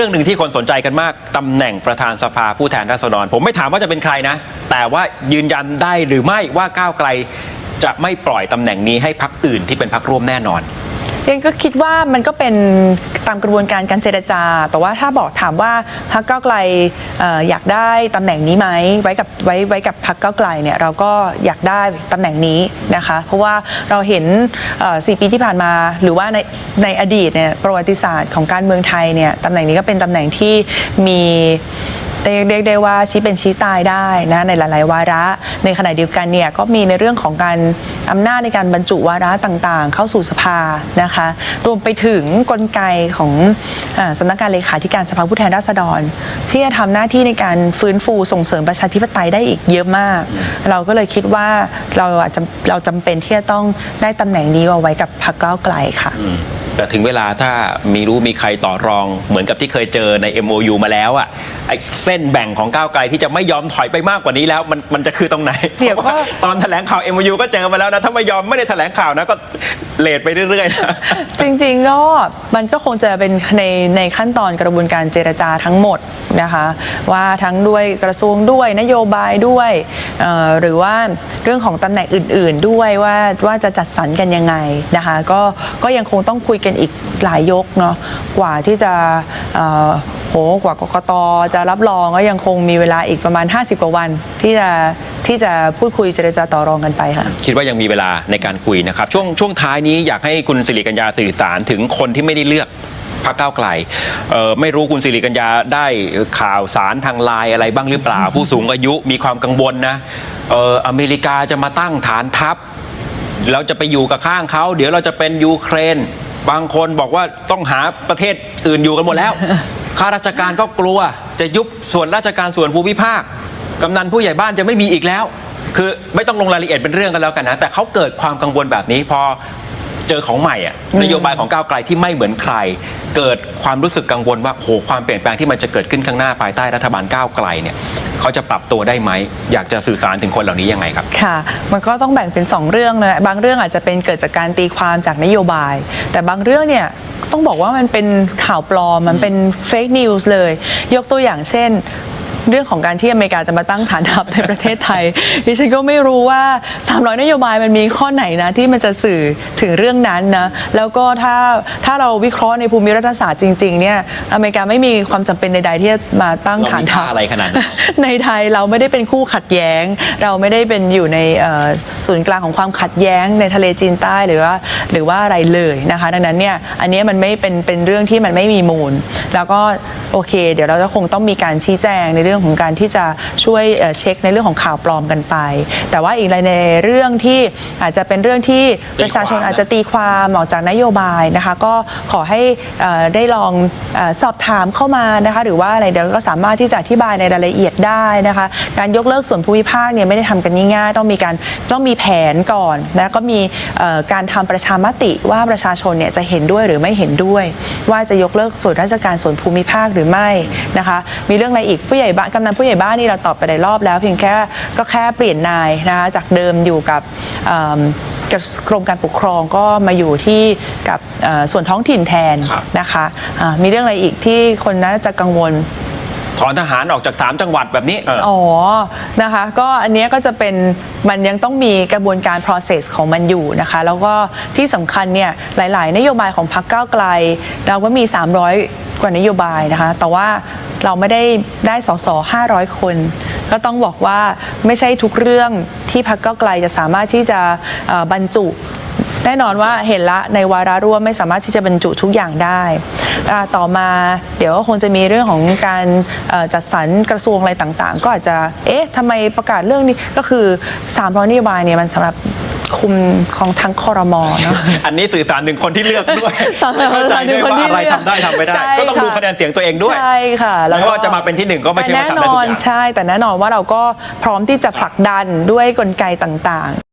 เรื่องหนึ่งที่คนสนใจกันมากตำแหน่งประธานสภาผู้แทนราษฎร ผมไม่ถามว่าจะเป็นใครนะ แต่ว่ายืนยันได้หรือไม่ว่าก้าวไกล จะไม่ปล่อยตำแหน่งนี้ให้พักอื่นที่เป็นพักร่วมแน่นอน ยังก็คิดว่ามันก็เป็นตามกระบวนการการเจรจา แต่ว่าถ้าบอกถามว่าพรรคก้าวไกลเอ่ออยากได้ตำแหน่งนี้ไหมไว้กับไว้ไว้กับพรรคก้าวไกลเนี่ยเราก็อยากได้ตำแหน่งนี้นะคะ เพราะว่าเราเห็นสี่ปีที่ผ่านมา หรือว่าในในอดีตเนี่ยประวัติศาสตร์ของการเมืองไทยเนี่ยตำแหน่งนี้ก็เป็นตำแหน่งที่มี เรียกเรียกได้ว่าชี้เป็นชี้ตายได้นะในหลาย ๆ วาระ ในขณะเดียวกันเนี่ยก็มีในเรื่องของการอำนาจในการบรรจุวาระต่าง ๆ เข้าสู่สภานะคะรวมไปถึงกลไกของอาสำนักงานเลขาธิการสภาผู้แทนราษฎร ที่จะทำหน้าที่ในการฟื้นฟูส่งเสริมประชาธิปไตยได้อีกเยอะมาก เราก็เลยคิดว่าเราอาจจะเราจำเป็นที่จะต้องได้ตำแหน่งนี้เอาไว้กับพรรคก้าวไกลค่ะแต่ถึงเวลาถ้ามีรู้มีใครต่อรองเหมือนกับที่เคยเจอใน MOU มาแล้วอะ ไอ้เส้นแบ่งของก้าวไกลที่จะไม่ยอมถอยไปมากกว่านี้แล้ว มันมันจะคือตรงไหนเดี๋ยวก็ พราะาตอนแถลงข่าว MOU ก็เจอมาแล้วนะ ถ้าไม่ยอมไม่ได้แถลงข่าวนะก็เลทไปเรื่อยๆนะ จริงๆก็มันก็คงจะเป็นในในขั้นตอนกระบวนการเจรจาทั้งหมดนะคะ ว่าทั้งด้วยกระทรวงด้วยนโยบายด้วยเอ่อหรือว่าเรื่องของตำแหน่งอื่นๆด้วยว่าว่าจะจัดสรรกันยังไงนะคะก็ก็ยังคงต้องคุยกันอีกหลายยกเนาะกว่าที่จะเอ่อ โหกว่ากกตจะรับรองก็ยังคงมีเวลาอีกประมาณ 50 กว่าวัน ที่จะที่จะพูดคุยเจรจาต่อรองกันไปค่ะ คิดว่ายังมีเวลาในการคุยนะครับ ช่วงช่วงท้ายนี้อยากให้คุณสิริกัญญาสื่อสารถึงคนที่ไม่ได้เลือกพรรคก้าวไกลไม่รู้คุณสิริกัญญาได้ข่าวสารทางไลน์อะไรบ้างหรือเปล่า ผู้สูงอายุมีความกังวลนะเอออเมริกาจะมาตั้งฐานทัพ เราจะไปอยู่กับข้างเขา เดี๋ยวเราจะเป็นยูเครน บางคนบอกว่าต้องหาประเทศอื่นอยู่กันหมดแล้ว ข้าราชการก็กลัว จะยุบส่วนราชการส่วนภูมิภาคกำนันผู้ใหญ่บ้านจะไม่มีอีกแล้ว คือไม่ต้องลงรายละเอียดเป็นเรื่องกันแล้วกันนะ แต่เขาเกิดความกังวลแบบนี้พอ เจอของใหม่อะนโยบายของก้าวไกลที่ไม่เหมือนใคร เกิดความรู้สึกกังวลว่าโหความเปลี่ยนแปลงที่มันจะเกิดขึ้นข้างหน้าภายใต้รัฐบาลก้าวไกลเนี่ยเขาจะปรับตัวได้ไหม อยากจะสื่อสารถึงคนเหล่านี้ยังไงครับ ค่ะ มันก็ต้องแบ่งเป็น 2 เรื่องเลยบางเรื่องอาจจะเป็นเกิดจากการตีความจากนโยบาย แต่บางเรื่องเนี่ยต้องบอกว่ามันเป็นข่าวปลอมมันเป็นเฟกนิวส์เลย ยกตัวอย่างเช่น เรื่องของการที่อเมริกาจะมาตั้งฐานทัพในประเทศไทย ดิฉันก็ไม่รู้ว่า 300 นโยบายมันมีข้อไหนนะที่มันจะสื่อถึงเรื่องนั้นนะ แล้วก็ถ้าถ้าเราวิเคราะห์ในภูมิรัฐศาสตร์จริงๆเนี่ยอเมริกาไม่มีความจำเป็นใดๆที่จะมาตั้งฐานทัพเรามีค่าอะไรขนาดนั้นในไทยเราไม่ได้เป็นคู่ขัดแย้ง เราไม่ได้เป็นอยู่ในเอ่อศูนย์กลางของความขัดแย้งในทะเลจีนใต้หรือว่าหรือว่าอะไรเลยนะคะ ดังนั้นเนี่ยอันเนี้ยมันไม่เป็นเป็นเรื่องที่มันไม่มีมูล แล้วก็โอเค เดี๋ยวเราจะคงต้องมีการชี้แจงในเรื่องของการที่จะช่วยเอ่อเช็คในเรื่องของข่าวปลอมกันไป แต่ว่าอีกในเรื่องที่อาจจะเป็นเรื่องที่ประชาชนอาจจะตีความออกจากนโยบายนะคะ ก็ขอให้เอ่อได้ลองเออสอบถามเข้ามานะคะหรือว่าอะไรเดี๋ยวก็สามารถที่จะอธิบายในรายละเอียดได้นะคะ การยกเลิกส่วนภูมิภาคเนี่ยไม่ได้ทำกันง่ายๆต้องมีการต้องมีแผนก่อนนะก็มีเอ่อการทำประชามติว่าประชาชนเนี่ยจะเห็นด้วยหรือไม่เห็นด้วย ว่าจะยกเลิกส่วนราชการส่วนภูมิภาคหรือไม่นะคะ มีเรื่องอะไรอีกผู้ใหญ่บ้านกำนันผู้ใหญ่บ้านนี่เราตอบไปหลายรอบแล้ว เพียงแค่ก็แค่เปลี่ยนนายนะคะจากเดิมอยู่กับเอิ่มกับกรมการปกครองก็มาอยู่ที่กับเอ่อส่วนท้องถิ่นแทนครับนะคะอ่ามีเรื่องอะไรอีกที่คนน่าจะกังวลถอนทหารออกจาก 3 จังหวัดแบบนี้เอออ๋อ นะคะ ก็อันเนี้ยก็จะเป็น มันยังต้องมีกระบวนการ process ของมันอยู่นะคะ แล้วก็ที่สำคัญเนี่ย หลาย ๆ นโยบายของพรรคก้าวไกล เราก็มี 300 กว่านโยบายนะคะ แต่ว่าเราไม่ได้ได้สส500 คน ก็ต้องบอกว่าไม่ใช่ทุกเรื่องที่พรรคก้าไกลจะสามารถที่จะบรรจุแน่นอนว่าเห็นละในวาระร่วมไม่สามารถที่จะบรรจุทุกอย่างได้ ต่อมาเดี๋ยวก็คงจะมีเรื่องของการจัดสรรกระทรวงอะไรต่างๆ ก็อาจจะ เอ๊ะทำไมประกาศเรื่องนี้ก็คือ 300นโยบายเนี่ยมันสำหรับ คุมของทั้งคอรมอเนาะ อันนี้สื่อสารถึงคนที่เลือกด้วยสำหรับเข้าใจด้วยว่าอะไรคนที่เลือกทำได้ทำไม่ได้ใช่ก็ต้องดูค่ะคะแนนเสียงตัวเองด้วย ใช่ค่ะไม่ว่าจะมาเป็นที่หนึ่งก็ไม่ใช่ว่าแต่ทำได้แน่นทุกอนอย่างใช่ แต่แน่นอนว่าเราก็พร้อมที่จะผลักดันด้วยกลไกต่างๆ